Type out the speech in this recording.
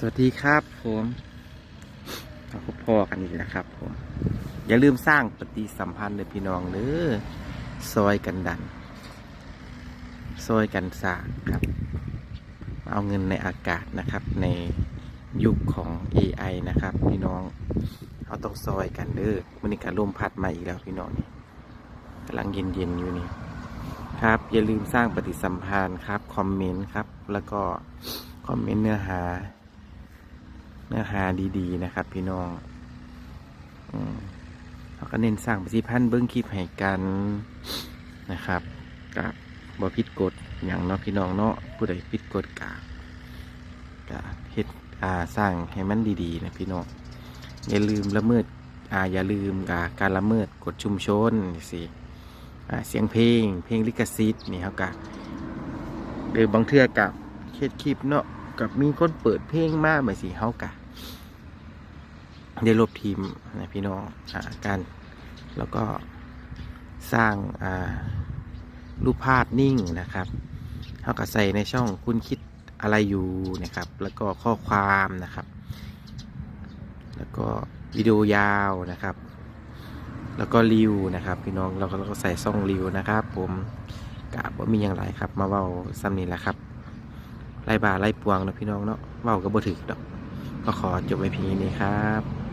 สวัสดีครับผมเราพบพ่อกันอีกนะครับผมอย่าลืมสร้างปฏิสัมพันธ์เลยพี่น้องเด้อซอยกันดันซอยกันสร้างครับ เอาเงินในอากาศนะครับ ในยุคของ AI นะครับ พี่น้องเอาต้องซอยกันเด้อมันนี่การลมพัดมาอีกแล้วพี่น้องนี่กำลังเย็นๆอยู่นี่ครับ อย่าลืมสร้างปฏิสัมพันธ์ครับคอมเมนต์ครับ แล้วก็คอมเมนต์เนื้อหา เนื้อหาดีๆนะครับ พี่น้องอเราก็เน้นสร้างปฏิพันธ์เบิ้องคลิปให้กันนะครับกับบอพิดกฎอย่างเนาะพี่น้องเนาะผู้ใดพิดกฎกะกะเฮ็ดอ่าสร้างให้มันดีๆนะพี่น้องอย่าลืมละเมิดอ่าอย่าลืมกาการละเมิดกฎชุมชนนี่สิอ่าเสียงเพลง เพลงลิขสิทธิ์นี่เขากะหรือบางเทื่อกับเฮ็ดคลิปเนาะ กับมีคนเปิดเพลงมากเหมือนสีเฮากะได้ลบทีมนะพี่น้องอการแล้วก็สร้างรูปภาพนิ่งนะครับเฮาก็ใส่ในช่องคุณคิดอะไรอยู่นะครับ แล้วก็ข้อความนะครับ แล้วก็วิดีโอยาวนะครับ แล้วก็รีวนะครับ พี่น้องเราก็เราก็ใส่ช่องรีวนะครับ ผมกะว่ามีอย่างไรครับ มาเว้าซ้ำนี้แหละครับ ไล่บาไล่ปวงนะพี่น้องเนาะเว้าก็บ่ถึกดอก ก็ขอจบไว้เพียงนี้ครับ